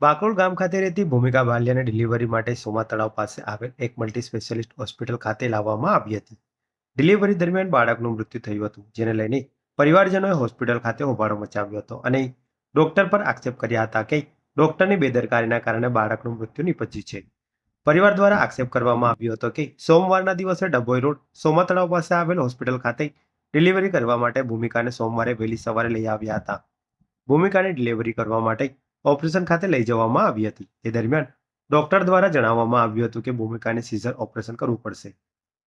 બાકરોલ ગામ ખાતે રહેતી ભૂમિકા બાલ્યાને ડિલિવરી માટે સોમા તળાવ પાસે આવેલ એક મલ્ટી સ્પેશિયાલિસ્ટ હોસ્પિટલ ખાતે લાવવામાં આવી હતી. ડિલિવરી દરમિયાન બાળકનું મૃત્યુ થયું હતું, જેને લઈને પરિવારજનોએ હોસ્પિટલ ખાતે હોબાળો મચાવ્યો હતો અને ડોક્ટર પર આક્ષેપ કર્યા હતા કે ડોક્ટરની બેદરકારીના કારણે બાળકનું મૃત્યુ નિપજ્યું છે. પરિવાર દ્વારા આક્ષેપ કરવામાં આવ્યો હતો કે સોમવારના દિવસે ડભોઈ રોડ, સોમા તળાવ પાસે આવેલ હોસ્પિટલ ખાતે ડિલિવરી કરવા માટે ભૂમિકાને સોમવારે વહેલી સવારે લઈ આવ્યા હતા. ભૂમિકાને ડિલિવરી કરવા માટે ઓપરેશન ખાતે લઈ જવામાં આવી હતી. તે દરમિયાન ડોક્ટર દ્વારા જણાવવામાં આવ્યું હતું કે ભૂમિકાને સીઝર ઓપરેશન કરવું પડશે.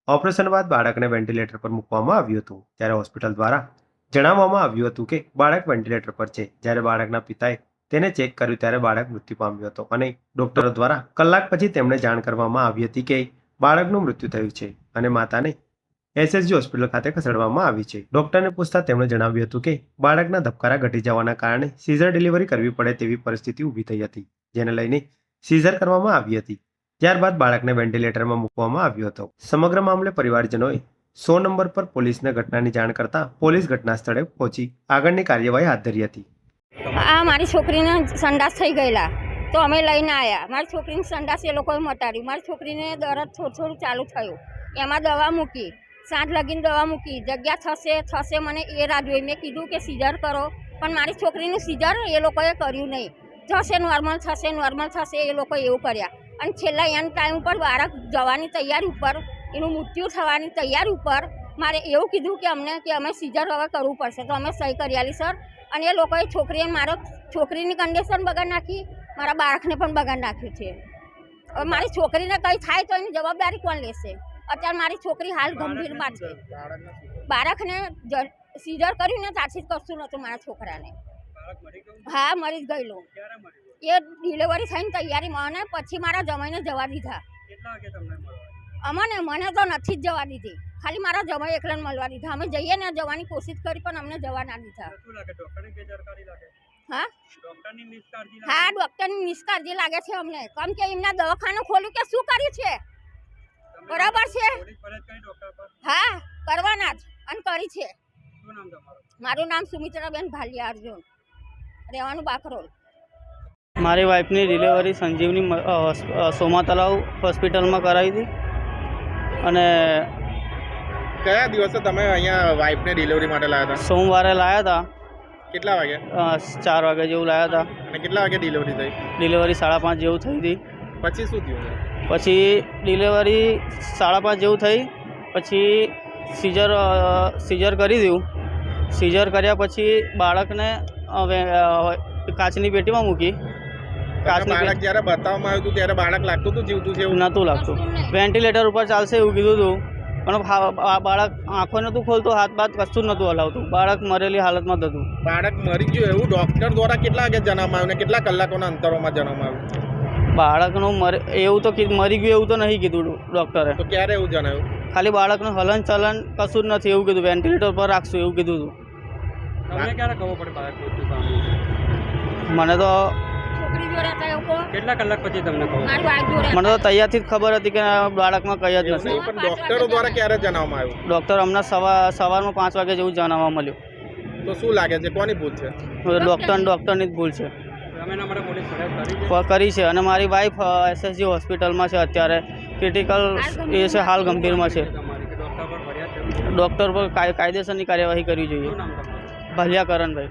ઓપરેશન બાદ બાળકને વેન્ટિલેટર પર મૂકવામાં આવ્યું હતું. ત્યારે હોસ્પિટલ દ્વારા જણાવવામાં આવ્યું હતું કે બાળક વેન્ટિલેટર પર છે. જ્યારે બાળકના પિતાએ તેને ચેક કર્યું ત્યારે બાળક મૃત્યુ પામ્યો હતો અને ડોક્ટરો દ્વારા કલાક પછી તેમને જાણ કરવામાં આવી હતી કે બાળકનું મૃત્યુ થયું છે અને માતાને એસએસજી હોસ્પિટલ ખાતે ખસેડવામાં આવી છે. ડોક્ટરને પૂછતા તેમણે જણાવ્યું હતું કે, બાળકના ધબકારા ઘટી જવાના કારણે સીઝર ડિલિવરી કરવી પડે તેવી પરિસ્થિતિ ઊભી થઈ હતી, જેને લઈને સીઝર કરવામાં આવી હતી. ત્યારબાદ બાળકને વેન્ટિલેટરમાં મૂકવામાં આવ્યો હતો. સમગ્ર મામલે પરિવારજનોએ સો નંબર પર પોલીસને ઘટનાની જાણ કરતા પોલીસ ઘટના સ્થળે પહોંચી આગળની કાર્યવાહી હાથ ધરી હતી. આ મારી છોકરીને સંડાસ થઈ ગયેલા. તો અમે લઈને આવ્યા મારી છોકરીને સંડાસ એ લોકોએ મટાડ્યું. મારી છોકરીને દરદ થોડું થોડું ચાલુ થયું. એમાં દવા મૂકી. સાંજ લગીને દવા મૂકી, જગ્યા થશે થશે મને એ રાહ જોઈ. મેં કીધું કે સીઝર કરો, પણ મારી છોકરીનું સીઝર એ લોકોએ કર્યું નહીં. થશે નોર્મલ થશે નોર્મલ થશે એ લોકો એવું કર્યા. અને છેલ્લા એન ટાઈમ ઉપર બાળક જવાની તૈયારી ઉપર, એનું મૃત્યુ થવાની તૈયારી ઉપર મારે એવું કીધું કે અમને, કે અમે સીઝર હવે કરવું પડશે. તો અમે સહી કરી આલી, સર. અને એ લોકોએ છોકરીએ મારો, છોકરીની કન્ડિશન બગાડ નાખી, મારા બાળકને પણ બગાડ નાખ્યું છે. મારી છોકરીને કંઈ થાય તો એની જવાબદારી કોણ લેશે? અત્યારે મારી છોકરી હાલ ગંભીરમાં છે. બાળકને સીઝર કરીને જ કશું નહોતું મારા છોકરાને. હા મરી જ ગયેલું. એ ડિલિવરી થઈને તૈયારીમાં અને પછી મારા જમાઈને જવા દીધા. અમને મને તો નથી જ જવા દીધી. ખાલી મારા જમાઈ એકલાને મળવા દીધા. અમે જઈએ ને જવાની કોશિશ કરી પણ અમને જવા ના દીધા. હા? હા ડોક્ટરની નિષ્કાળજી લાગે છે અમને. કેમ કે એમના દવાખાનું ખોલ્યું કે શું કર્યું છે? બરાબર છે? હા કરવાના જ. અને કરી છે. મારું નામ સુમિત્રાબેન ભાલિયા અર્જુન રહેવાનું બાકરોલ. મારી વાઈફની ડિલિવરી સંજીવની સોમા તલાવ હોસ્પિટલમાં કરાવી હતી. અને કયા દિવસે તમે અહીંયા વાઈફને ડિલિવરી માટે લાવ્યા હતા? સોમવારે લાવ્યા હતા. હતા કેટલા વાગે? ચાર વાગે જેવું લાવ્યા હતા. અને કેટલા વાગે ડિલિવરી થઈ? ડિલિવરી સાડા પાંચ જેવું થઈ હતી. પછી શું થયું? પછી ડિલિવરી સાડા પાંચ જેવું થઈ. પછી સીઝર સિઝર કરી દીધું. સીઝર કર્યા પછી બાળકને કાચની પેટીમાં મૂકી. કાચની બાળક જ્યારે બતાવવામાં આવ્યું હતું ત્યારે બાળક લાગતું હતું જીવતું છે એવું? નહોતું લાગતું. વેન્ટિલેટર ઉપર ચાલશે એવું કીધું હતું. પણ આ બાળક આંખો નહોતું ખોલતું હાથ બાથ કશું જ નહોતું હલાવતું. બાળક મરેલી હાલતમાં જ હતું. બાળક મરી ગયું એવું ડૉક્ટર દ્વારા કેટલા વાગે જણાવવામાં આવ્યું ને કેટલા કલાકોના અંતરોમાં જણાવવામાં આવ્યું? બાળકનું મરે એવું તો કીધું મરી ગયું એવું તો નહીં કીધું ડૉક્ટરે. તો ક્યારે એવું જણાવ્યું ખાલી બાળકનું હલન ચલન કશું જ નથી એવું કીધું વેન્ટિલેટર પર રાખશું એવું કીધું હતું તમને ક્યારે ખબર પડે બાળક મૃત્યુ પામ્યું મને તો. કેટલા કલાક પછી તમને મને તો તૈયારથી જ ખબર હતી કે બાળકમાં કઈ જ નથી. પણ ડોક્ટરો દ્વારા ક્યારે જણાવવામાં આવ્યું? ડૉક્ટર હમણાં સવાર સવારમાં પાંચ વાગે જેવું જાણવા મળ્યું. તો શું લાગે છે? કોની ભૂલ છે? ડૉક્ટર ડૉક્ટરની જ ભૂલ છે. કરી છે? અને મારી વાઈફ એસએસજી હોસ્પિટલમાં છે અત્યારે. ક્રિટિકલ એ છે હાલ ગંભીરમાં છે. ડૉક્ટર પર કાયદેસરની કાર્યવાહી કરવી જોઈએ. ભલિયા કરણભાઈ.